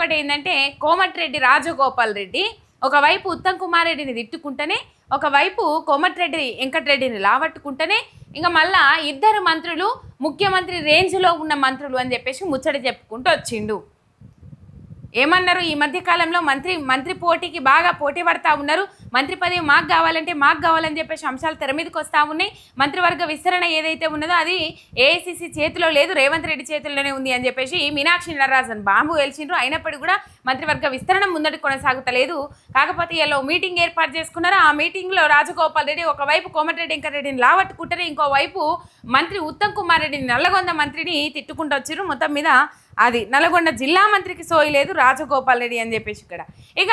ఇంకొకటి ఏంటంటే కోమటిరెడ్డి రాజగోపాల్ రెడ్డి ఒకవైపు ఉత్తమ్ కుమార్ రెడ్డిని తిట్టుకుంటేనే ఒకవైపు కోమటిరెడ్డి వెంకటరెడ్డిని లావట్టుకుంటేనే ఇంకా మళ్ళా ఇద్దరు మంత్రులు ముఖ్యమంత్రి రేంజ్లో ఉన్న మంత్రులు అని చెప్పేసి ముచ్చట చెప్పుకుంటూ వచ్చిండు. ఏమన్నారు? ఈ మధ్య కాలంలో మంత్రి మంత్రి పోటీకి బాగా పోటీ పడతా ఉన్నారు. మంత్రి పదవి మాకు కావాలంటే మాకు కావాలని చెప్పేసి అంశాలు తెర మీదకి వస్తూ ఉన్నాయి. మంత్రివర్గ విస్తరణ ఏదైతే ఉన్నదో అది ఏఐసిసి చేతిలో లేదు రేవంత్ రెడ్డి చేతిలోనే ఉంది అని చెప్పేసి మీనాక్షి నరరాజన్ బాంబు గెలిచిండ్రు అయినప్పటికీ కూడా మంత్రివర్గ విస్తరణ ముందటి కొనసాగుతలేదు. కాకపోతే ఇలా మీటింగ్ ఏర్పాటు చేసుకున్నారు? ఆ మీటింగ్లో రాజగోపాల్ రెడ్డి ఒకవైపు కోమటిరెడ్డి వెంకటరెడ్డిని లావట్టుకుంటారు ఇంకోవైపు మంత్రి ఉత్తమ్ కుమార్ రెడ్డిని నల్లగొంద మంత్రిని తిట్టుకుంటూ వచ్చారు మొత్తం మీద అది నల్గొండ జిల్లా మంత్రికి సోయి లేదు రాజగోపాల్ రెడ్డి అని చెప్పేసి ఇక్కడ. ఇక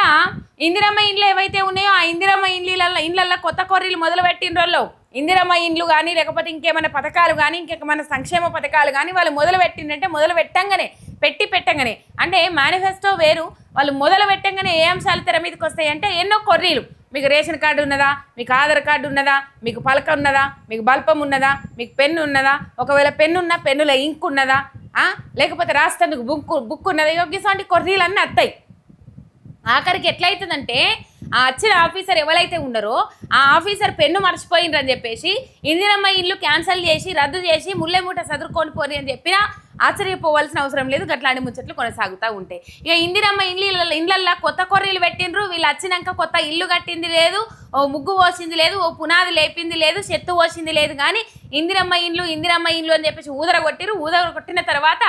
ఇందిరమ్మ ఇండ్లు ఏవైతే ఉన్నాయో ఆ ఇందిరమ్మ ఇండ్లలో ఇండ్లల్లో కొత్త కొర్రీలు మొదలు రోజులు ఇందిరమ్మ ఇండ్లు కానీ లేకపోతే ఇంకేమైనా పథకాలు కానీ ఇంకేమైనా సంక్షేమ పథకాలు కానీ వాళ్ళు మొదలు పెట్టిందంటే మొదలు పెట్టంగానే పెట్టి పెట్టంగానే. అంటే మేనిఫెస్టో వేరు వాళ్ళు మొదలు పెట్టంగానే ఏ అంశాలు తెర మీదకి వస్తాయి అంటే ఎన్నో కొర్రీలు. మీకు రేషన్ కార్డు ఉన్నదా మీకు ఆధార్ కార్డు ఉన్నదా మీకు పలక ఉన్నదా మీకు బల్పం ఉన్నదా మీకు పెన్ను ఉన్నదా ఒకవేళ పెన్ను ఉన్న పెన్నులో ఇంక్ ఉన్నదా లేకపోతే రాష్ట్రానికి బుక్ బుక్ ఉన్నది యోగ్యసాంటి కొర్రీలు అన్నీ వస్తాయి ఆఖరికి ఎట్లయితుందంటే ఆ వచ్చిన ఆఫీసర్ ఎవరైతే ఉన్నారో ఆ ఆఫీసర్ పెన్ను మర్చిపోయిండ్రు అని చెప్పేసి ఇందిరమ్మ ఇల్లు క్యాన్సిల్ చేసి రద్దు చేసి ముల్లెమూట సదురుకొని పోరి అని చెప్పినా ఆశ్చర్యపోవాల్సిన అవసరం లేదు. గట్లాంటి ముచ్చట్లు కొనసాగుతూ ఉంటాయి. ఇక ఇందిరమ్మ ఇండ్ల ఇండ్లల్లో కొత్త కొర్రీలు పెట్టిండ్రు. వీళ్ళు వచ్చినాక కొత్త ఇల్లు కట్టింది లేదు. ఓ ముగ్గు పోసింది లేదు. ఓ పునాది లేపింది లేదు. చెత్త పోసింది లేదు. కానీ ఇందిరమ్మ ఇండ్లు ఇందిరమ్మ ఇండ్లు అని చెప్పేసి ఊదర కొట్టిరు. ఊదర కొట్టిన తర్వాత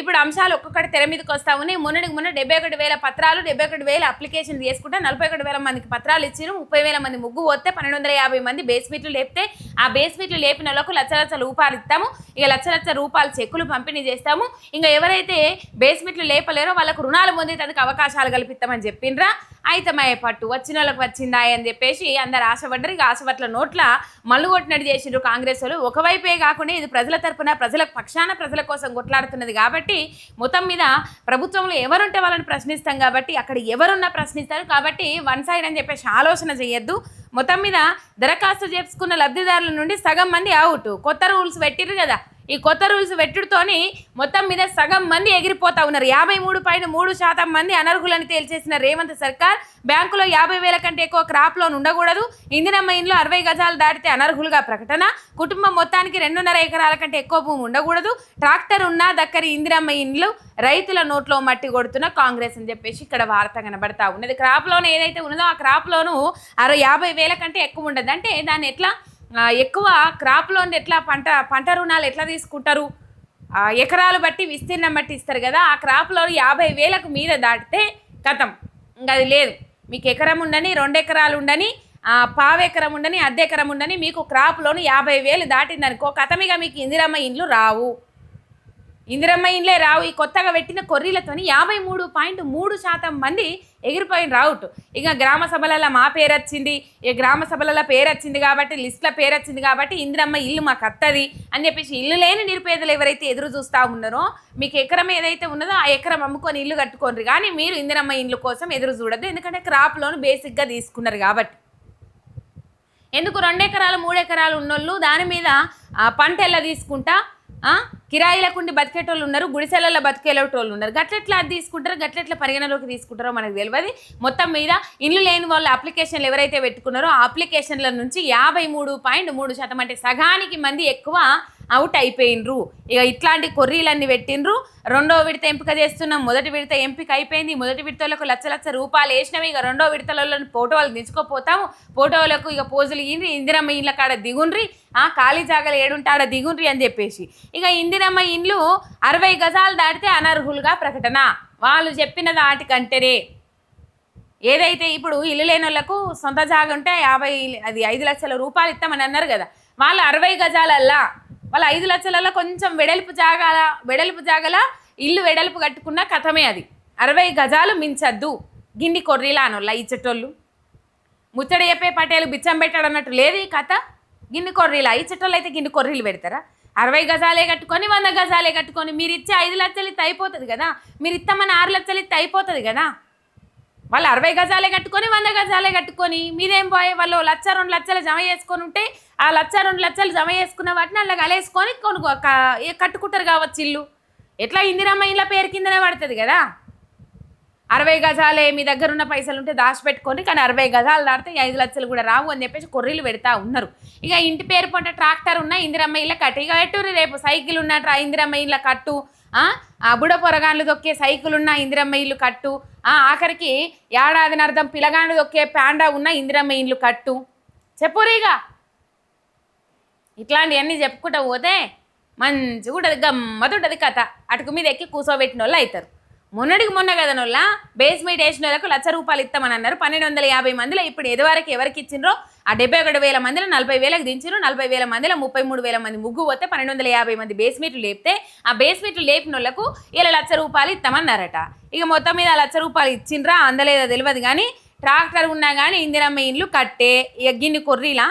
ఇప్పుడు అంశాలు ఒక్కొక్కటి తెర మీదకి వస్తా ఉన్నాయి. మొన్నటికి మొన్న డెబ్బై ఒకటి వేల పత్రాలు డెబ్బై ఒకటి వేల అప్లికేషన్ తీసుకుంటే నలభై ఒకటి వేల మందికి పత్రాలు ఇచ్చారు. ముప్పై వేల మంది ముగ్గు పోతే పన్నెండు వందల యాభై మంది బేస్మెంట్లు లేపితే ఆ బేస్మెంట్లు లేపిన వాళ్ళకు లక్ష లక్ష రూపాయలు ఇస్తాము. ఇక లక్ష లక్ష రూపాయలు చెక్కులు పంపిణీ చేస్తాము. ఇంకా ఎవరైతే బేస్మెంట్లు లేపలేరో వాళ్ళకు రుణాలు పొందేటందుకు అవకాశాలు కల్పిస్తామని చెప్పిండ్రా. అయితే పట్టు వచ్చిన వాళ్ళకి వచ్చిందా అని చెప్పేసి అందరు ఆశపడ్డరు. ఇక ఆశపట్ల నోట్ల మల్లు కొట్టినట్టు చేసిండ్రు కాంగ్రెస్ వాళ్ళు. ఒకవైపే కాకుండా ఇది ప్రజల తరపున ప్రజల పక్షాన ప్రజల కోసం కొట్లాడుతున్నది కాబట్టి మొత్తం మీద ప్రభుత్వంలో ఎవరుంటే వాళ్ళని ప్రశ్నిస్తాం కాబట్టి అక్కడ ఎవరున్నా ప్రశ్నిస్తారు కాబట్టి వన్ సైడ్ అని చెప్పేసి ఆలోచన చేయొద్దు. మొత్తం మీద దరఖాస్తు చేసుకున్న లబ్ధిదారుల నుండి సగం మంది అవుట్. కొత్త రూల్స్ పెట్టిర్రు కదా. ఈ కొత్త రూల్స్ పెట్టుడుతోని మొత్తం మీద సగం మంది ఎగిరిపోతా ఉన్నారు. యాభై మూడు పైన మూడు శాతం మంది అనర్హులని తేల్చేసిన రేవంత్ సర్కార్ బ్యాంకులో యాభై వేల కంటే ఎక్కువ క్రాప్ లోన్ ఉండకూడదు. ఇందిరమ్మ ఇంట్లో అరవై గజాలు దాటితే అనర్హులుగా ప్రకటన. కుటుంబం మొత్తానికి రెండున్నర ఎకరాల కంటే ఎక్కువ భూమి ఉండకూడదు. ట్రాక్టర్ ఉన్నా దక్కరి ఇందిరమ్మ ఇండ్లు రైతుల నోట్లో మట్టి కొడుతున్న కాంగ్రెస్ అని చెప్పేసి ఇక్కడ వార్త కనబడతా ఉన్నది. క్రాప్ లోన్ ఏదైతే ఉన్నదో ఆ క్రాప్ లోను అరవై యాభై వేల కంటే ఎక్కువ ఉండదు. అంటే దాన్ని ఎట్లా ఎక్కువ క్రాప్ లోన్ ఎట్లా పంట పంట రుణాలు ఎట్లా తీసుకుంటారు? ఎకరాలు బట్టి విస్తీర్ణం బట్టి ఇస్తారు కదా ఆ క్రాప్ లోన్ యాభై వేలకు మీద దాటితే కథం ఇంకా అది లేదు. మీకు ఎకరం ఉండని రెండు ఎకరాలు ఉండని పావెకరం పావు ఎకరం ఉండని అద్దెకరం ఉండని మీకు క్రాప్ లోన్ యాభై వేలు దాటిందనుకో కథమిగా మీకు ఇందిరమ్మ ఇండ్లు రావు. ఇందిరమ్మ ఇండ్లే రావు. ఈ కొత్తగా పెట్టిన కొర్రీలతోని యాభై మూడు పాయింట్ మూడు శాతం మంది ఎగిరిపోయిన రావుట్ ఇక గ్రామ సభలలో మా పేరు వచ్చింది ఇక గ్రామ సభలలో పేరు వచ్చింది కాబట్టి లిస్టుల పేరు వచ్చింది కాబట్టి ఇందిరమ్మ ఇల్లు మాకు అత్తది అని చెప్పేసి ఇల్లు లేని నిరుపేదలు ఎవరైతే ఎదురు చూస్తూ ఉన్నారో మీకు ఎకరం ఏదైతే ఉన్నదో ఆ ఎకరం అమ్ముకొని ఇల్లు కట్టుకోండి కానీ మీరు ఇందిరమ్మ ఇల్లు కోసం ఎదురు చూడద్దు. ఎందుకంటే క్రాప్ లోన్ బేసిక్గా తీసుకున్నారు కాబట్టి. ఎందుకు రెండు ఎకరాలు మూడు ఎకరాలు ఉన్నోళ్ళు దాని మీద పంట ఎలా తీసుకుంటా? కిరాయిలకుండి బతికేటోళ్ళు ఉన్నారు గుడిసెలలో బతికేటోళ్ళు ఉన్నారు. గట్లెట్లా అది తీసుకుంటారో గట్లెట్లా పరిగణలోకి తీసుకుంటారో మనకు తెలియదు మొత్తం మీద ఇల్లు లేని వాళ్ళు అప్లికేషన్లు ఎవరైతే పెట్టుకున్నారో ఆ అప్లికేషన్ల నుంచి యాభై మూడు పాయింట్ మూడు శాతం అంటే సగానికి మంది ఎక్కువ అవుట్ అయిపోయినరు ఇక ఇట్లాంటి కొర్రీలన్నీ పెట్టిండ్రు. రెండో విడత ఎంపిక చేస్తున్నాం మొదటి విడత ఎంపిక అయిపోయింది. మొదటి విడతలకు లక్ష లక్ష రూపాయలు వేసినవి ఇక రెండో విడతలలో ఫోటోలు దించుకోపోతాము ఫోటోలకు ఇక పోజులు ఇండ్రి ఇందిరమ్మ ఇండ్ల కాడ దిగుండ్రి. ఆ ఖాళీ జాగలు ఏడుంటాడ దిగుండ్రి అని చెప్పేసి. ఇక ఇందిరమ్మ ఇండ్లు అరవై గజాలు దాటితే అనర్హులుగా ప్రకటన. వాళ్ళు చెప్పిన దాటికంటేనే ఏదైతే ఇప్పుడు ఇల్లు లేని వాళ్ళకు సొంత జాగా ఉంటే యాభై అది ఐదు లక్షల రూపాయలు ఇస్తామని అన్నారు కదా. వాళ్ళు అరవై గజాలల్లా. వాళ్ళ ఐదు లక్షలలో కొంచెం వెడల్పు జాగాల వెడల్పు జాగల ఇల్లు వెడల్పు కట్టుకున్న కథమే అది. అరవై గజాలు మించద్దు. గిన్ని కొర్రీలా అనోళ్ళ ఇచ్చటోళ్ళు. ముచ్చట చెప్పే పటేలు బిచ్చం పెట్టాడు అన్నట్టు లేదు ఈ కథ. గిన్ని కొర్రీలా. ఇచ్చటోళ్ళు అయితే గిన్ని కొర్రీలు పెడతారా? అరవై గజాలే కట్టుకొని వంద గజాలే కట్టుకొని మీరు ఇచ్చే ఐదు లక్షలు ఇస్తే అయిపోతుంది కదా? మీరు ఇస్తామని ఆరు లక్షలు ఇస్తే అయిపోతుంది కదా? వాళ్ళు అరవై గజాలే కట్టుకొని వంద గజాలే కట్టుకొని మీరేం పోయి వాళ్ళు లక్ష రెండు లక్షలు జమ చేసుకొని ఉంటే ఆ లక్ష రెండు లక్షలు జమ చేసుకున్న వాటిని అలా కలేసుకొని కొను కట్టుకుంటారు కావచ్చు ఇల్లు. ఎట్లా ఇందిరమ్మ ఇళ్ళ పేరు కిందనే పడుతుంది కదా? అరవై గజాలే మీ దగ్గర ఉన్న పైసలు ఉంటే దాచిపెట్టుకొని కానీ అరవై గజాలు దాటితే ఐదు లక్షలు కూడా రావు అని చెప్పేసి కొర్రీలు పెడతా ఉన్నారు. ఇక ఇంటి పేరు పంట ట్రాక్టర్ ఉన్న ఇందిరమ్మ ఇళ్ళ కట్టు. ఇక ఎట్టుర్రి రేపు సైకిల్ ఉన్న ట్రా ఇందిరమ్మ ఇళ్ళ కట్టు. ఆ, బుడ పొరగాన్లు దొక్కే సైకిల్ ఉన్న ఇందిరమ్మ ఇల్లు కట్టు. ఆ, ఆఖరికి ఏడాదిని అర్థం పిలగాండు దొక్కే ప్యాండా ఉన్న ఇందిరమ్మ ఇల్లు కట్టు. చెప్పురీగా ఇట్లాంటివన్నీ చెప్పుకుంటూ పోతే మంచిగా ఉంటుంది గమ్మతుంటుంది కథ. అటుకు మీద ఎక్కి కూర్చోబెట్టిన వాళ్ళు అవుతారు. మొన్నటికి మొన్న కదా బేస్మెంట్ వేసిన వాళ్ళకు లక్ష రూపాయలు ఇస్తామని అన్నారు. పన్నెండు వందల యాభై మందిలో ఇప్పుడు ఎదువరకు ఎవరికి ఇచ్చిండ్రో? ఆ డెబ్బై ఒకటి వేల మందిలో నలభై వేలకు దించారు నలభై వేల మందిలో ముప్పై మూడు వేల మంది ముగ్గు పోతే పన్నెండు వందల యాభై మంది బేస్మెంట్లు లేపితే ఆ బేస్మెంట్లు లేపిన వాళ్ళకు ఇలా లక్ష రూపాయలు ఇస్తామన్నారట. ఇక మొత్తం మీద ఆ లక్ష రూపాయలు ఇచ్చిండ్రా? అందలేదో తెలియదు కానీ ట్రాక్టర్ ఉన్నా కానీ ఇందిరమ్మ ఇండ్లు కట్టే ఇక గిన్ని కొర్రీలా?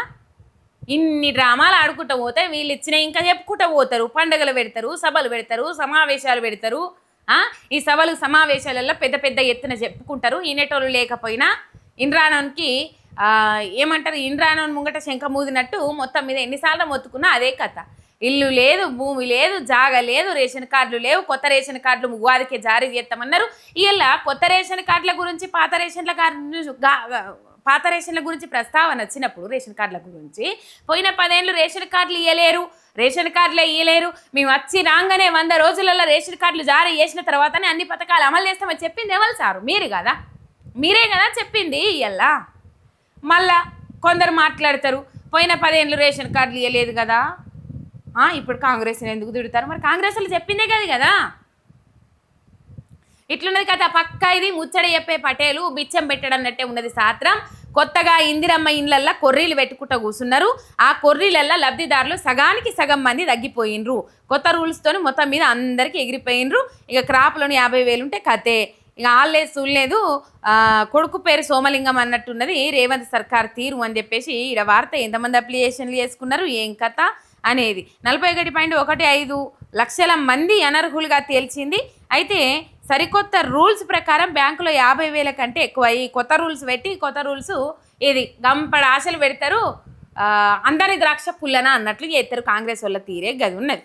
ఇన్ని డ్రామాలు ఆడుకుంటూ పోతే వీళ్ళు ఇచ్చిన ఇంకా చెప్పుకుంటూ పోతారు. పండుగలు పెడతారు సభలు పెడతారు సమావేశాలు పెడతారు. ఈ సభలు సమావేశాలలో పెద్ద పెద్ద ఎత్తున చెప్పుకుంటారు. ఈనేటోళ్ళు లేకపోయినా ఇంద్రానోన్కి ఏమంటారు? ఇంద్రానోన్ ముంగట శంఖ మూదినట్టు మొత్తం మీద ఎన్నిసార్లు మొత్తుకున్నా అదే కథ. ఇల్లు లేదు భూమి లేదు జాగ లేదు రేషన్ కార్డులు లేవు కొత్త రేషన్ కార్డులు ఉగాదికి జారీ చేస్తామన్నారు. ఇలా కొత్త రేషన్ కార్డుల గురించి పాత రేషన్ల కార్డు పాత రేషన్ల గురించి ప్రస్తావన వచ్చినప్పుడు రేషన్ కార్డుల గురించి పోయిన పదేళ్ళు రేషన్ కార్డులు ఇవ్వలేరు రేషన్ కార్డులే ఇవ్వలేరు మేము వచ్చి రాగానే వంద రోజులలో రేషన్ కార్డులు జారీ చేసిన తర్వాతనే అన్ని పథకాలు అమలు చేస్తామని చెప్పింది ఎవరు సారు? మీరు కదా? మీరే కదా చెప్పింది ఇయ్యల్లా? మళ్ళా కొందరు మాట్లాడతారు పోయిన పదేళ్ళు రేషన్ కార్డులు ఇవ్వలేదు కదా? ఇప్పుడు కాంగ్రెస్ ఎందుకు తిడతారు? మరి కాంగ్రెస్ వాళ్ళు చెప్పిందే కదా కదా? ఇట్లున్నది కదా పక్క ఇది ముచ్చడి చెప్పే పటేలు బిచ్చం పెట్టడన్నట్టే ఉన్నది సాత్రం. కొత్తగా ఇందిరమ్మ ఇండ్లల్లో కొర్రీలు పెట్టుకుంటూ కూర్చున్నారు ఆ కొర్రీలల్లో లబ్ధిదారులు సగానికి సగం మంది తగ్గిపోయినరు. కొత్త రూల్స్తోని మొత్తం మీద అందరికీ ఎగిరిపోయినరు. ఇక క్రాప్లోని యాభై వేలు ఉంటే కథే ఇక ఆల్లేదు చూడలేదు కొడుకు పేరు సోమలింగం అన్నట్టున్నది రేవంత్ సర్కార్ తీరు అని చెప్పేసి ఈడ వార్త ఎంతమంది అప్లికేషన్లు చేసుకున్నారు ఏం కథ అనేది. నలభై ఒకటి పాయింట్ ఒకటి ఐదు లక్షల మంది అనర్హులుగా తేల్చింది. అయితే సరికొత్త రూల్స్ ప్రకారం బ్యాంకులో యాభై వేల కంటే ఎక్కువ. ఈ కొత్త రూల్స్ పెట్టి కొత్త రూల్స్ ఇది గంపడ ఆశలు పెడతారు. అందరి ద్రాక్ష పుల్లన అన్నట్లు చేస్తారు. కాంగ్రెస్ వాళ్ళ తీరే గది ఉన్నది.